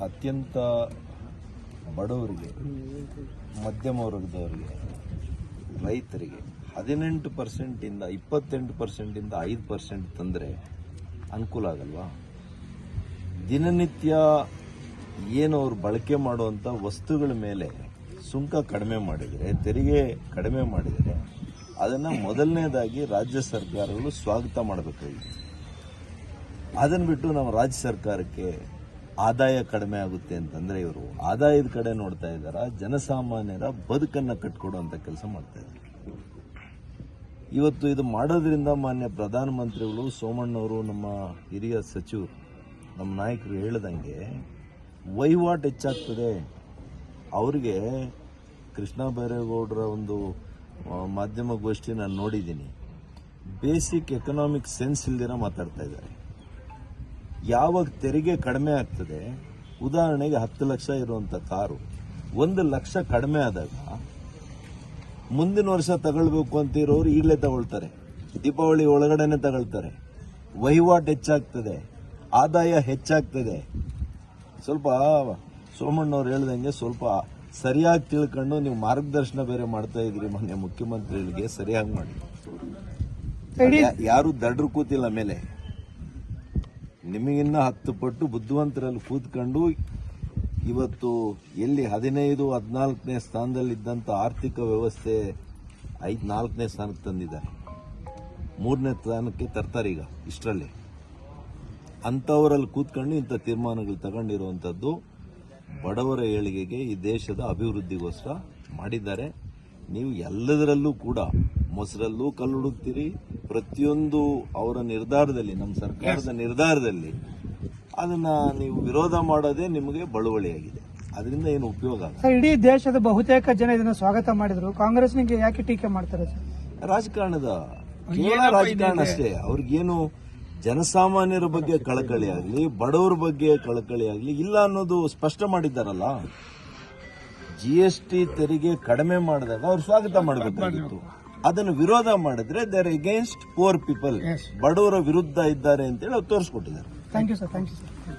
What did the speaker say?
ಅತ್ಯಂತ ಬಡವರಿಗೆ ಮಧ್ಯಮ ವರ್ಗದವರಿಗೆ ರೈತರಿಗೆ ಹದಿನೆಂಟು ಪರ್ಸೆಂಟಿಂದ ಇಪ್ಪತ್ತೆಂಟು ಪರ್ಸೆಂಟಿಂದ ಐದು ಪರ್ಸೆಂಟ್ ತಂದರೆ ಅನುಕೂಲ ಆಗಲ್ವಾ? ದಿನನಿತ್ಯ ಏನು ಅವರು ಬಳಕೆ ಮಾಡುವಂಥ ವಸ್ತುಗಳ ಮೇಲೆ ಸುಂಕ ಕಡಿಮೆ ಮಾಡಿದರೆ, ತೆರಿಗೆ ಕಡಿಮೆ ಮಾಡಿದರೆ ಅದನ್ನು ಮೊದಲನೇದಾಗಿ ರಾಜ್ಯ ಸರ್ಕಾರಗಳು ಸ್ವಾಗತ ಮಾಡಬೇಕಾಗಿತ್ತು ಅದನ್ನು ಬಿಟ್ಟು ನಮ್ಮ ರಾಜ್ಯ ಸರ್ಕಾರಕ್ಕೆ ಆದಾಯ ಕಡಿಮೆ ಆಗುತ್ತೆ ಅಂತಂದ್ರೆ ಇವರು ಆದಾಯದ ಕಡೆ ನೋಡ್ತಾ ಇದ್ದಾರ ಜನಸಾಮಾನ್ಯರ ಬದುಕನ್ನ ಕಟ್ಕೊಡುವಂತ ಕೆಲಸ ಮಾಡ್ತಾ ಇದ್ದಾರೆ. ಇವತ್ತು ಇದು ಮಾಡೋದ್ರಿಂದ ಮಾನ್ಯ ಪ್ರಧಾನಮಂತ್ರಿಗಳು ಸೋಮಣ್ಣವರು ನಮ್ಮ ಹಿರಿಯ ಸಚಿವರು ನಮ್ಮ ನಾಯಕರು ಹೇಳ್ದಂಗೆ ವಹಿವಾಟು ಹೆಚ್ಚಾಗ್ತದೆ. ಅವರಿಗೆ ಕೃಷ್ಣ ಬೈರೇಗೌಡರ ಒಂದು ಆ, ಮಾಧ್ಯಮ ಗೋಷ್ಠಿ ನಾನು ನೋಡಿದ್ದೀನಿ. ಬೇಸಿಕ್ ಎಕನಾಮಿಕ್ ಸೆನ್ಸ್ ಇಲ್ದಿರ ಮಾತಾಡ್ತಾ ಇದ್ದಾರೆ. ಯಾವಾಗ ತೆರಿಗೆ ಕಡಿಮೆ ಆಗ್ತದೆ, ಉದಾಹರಣೆಗೆ ಹತ್ತು ಲಕ್ಷ ಇರುವಂತ ಕಾರು, ಒಂದು ಲಕ್ಷ ಕಡಿಮೆ ಆದಾಗ ಮುಂದಿನ ವರ್ಷ ತಗೊಳ್ಬೇಕು ಅಂತ ಇರೋರು ಈಗಲೇ ತಗೊಳ್ತಾರೆ, ದೀಪಾವಳಿ ಒಳಗಡೆನೆ ತಗೊಳ್ತಾರೆ. ವಹಿವಾಟು ಹೆಚ್ಚಾಗ್ತದೆ, ಆದಾಯ ಹೆಚ್ಚಾಗ್ತದೆ. ಸ್ವಲ್ಪ ಸೋಮಣ್ಣವ್ರು ಹೇಳ್ದಂಗೆ ಸ್ವಲ್ಪ ಸರಿಯಾಗಿ ತಿಳ್ಕೊಂಡು ನೀವು ಮಾರ್ಗದರ್ಶನ ಬೇರೆ ಮಾಡ್ತಾ ಇದ್ರಿ ಮೊನ್ನೆ ಮುಖ್ಯಮಂತ್ರಿಗಳಿಗೆ, ಸರಿಯಾಗಿ ಮಾಡಿ. ಯಾರು ದಡ್ರು ಕೂತಿಲ್ಲ ಮೇಲೆ. ನಿಮಗಿನ್ನ ಹತ್ತು ಪಟ್ಟು ಬುದ್ಧಿವಂತರಲ್ಲಿ ಕೂತ್ಕೊಂಡು ಇವತ್ತು ಎಲ್ಲಿ ಹದಿನೈದು, ಹದಿನಾಲ್ಕನೇ ಸ್ಥಾನದಲ್ಲಿದ್ದಂಥ ಆರ್ಥಿಕ ವ್ಯವಸ್ಥೆ ಐದು, ನಾಲ್ಕನೇ ಸ್ಥಾನಕ್ಕೆ ತಂದಿದ್ದಾರೆ. ಮೂರನೇ ಸ್ಥಾನಕ್ಕೆ ತರ್ತಾರೆ ಈಗ ಇಷ್ಟರಲ್ಲಿ. ಅಂಥವರಲ್ಲಿ ಕೂತ್ಕೊಂಡು ಇಂಥ ತೀರ್ಮಾನಗಳು ತಗೊಂಡಿರುವಂಥದ್ದು ಬಡವರ ಏಳಿಗೆಗೆ ಈ ದೇಶದ ಅಭಿವೃದ್ಧಿಗೋಸ್ಕರ ಮಾಡಿದ್ದಾರೆ. ನೀವು ಎಲ್ಲದರಲ್ಲೂ ಕೂಡ ಮೊಸರಲ್ಲೂ ಕಲ್ಲು ಹುಡುಕ್ತೀರಿ ಪ್ರತಿಯೊಂದು ಅವರ ನಿರ್ಧಾರದಲ್ಲಿ ನಮ್ಮ ಸರ್ಕಾರದ ನಿರ್ಧಾರದಲ್ಲಿ ಅದನ್ನ ನೀವು ವಿರೋಧ ಮಾಡೋದೇ ನಿಮಗೆ ಬಳುವಳಿಯಾಗಿದೆ. ಅದರಿಂದ ಏನು ಉಪಯೋಗ ಸರ್ ಇಡೀ ದೇಶದ ಬಹುತೇಕ ಜನ ಇದನ್ನ ಸ್ವಾಗತ ಮಾಡಿದ್ರು. ಕಾಂಗ್ರೆಸ್ನಿಗೆ ಯಾಕೆ ಟೀಕೆ ಮಾಡ್ತಾರೆ ಸರ್? ರಾಜಕಾರಣದ ಕೇವಲ ರಾಜಕಾರಣ ಅಷ್ಟೇ ಅವ್ರಿಗೇನು ಜನಸಾಮಾನ್ಯರ ಬಗ್ಗೆ ಕಳಕಳಿ ಆಗಲಿ ಬಡವರ ಬಗ್ಗೆ ಕಳಕಳಿ ಆಗಲಿ ಇಲ್ಲ ಅನ್ನೋದು ಸ್ಪಷ್ಟ ಮಾಡಿದ್ದಾರಲ್ಲ? ಜಿ ಎಸ್ ಟಿ ತೆರಿಗೆ ಕಡಿಮೆ ಮಾಡಿದಾಗ ಅವ್ರು ಸ್ವಾಗತ ಮಾಡಬೇಕಾಗಿತ್ತು. ಅದನ್ನು ವಿರೋಧ ಮಾಡಿದ್ರೆ ದೇರ್ ಅಗೇನ್ಸ್ಟ್ ಪೋರ್ ಪೀಪಲ್ ಬಡವರ ವಿರುದ್ಧ ಇದ್ದಾರೆ ಅಂತೇಳಿ ಅವ್ರು ತೋರಿಸ್ಕೊಟ್ಟಿದ್ದಾರೆ. Thank you sir thank you sir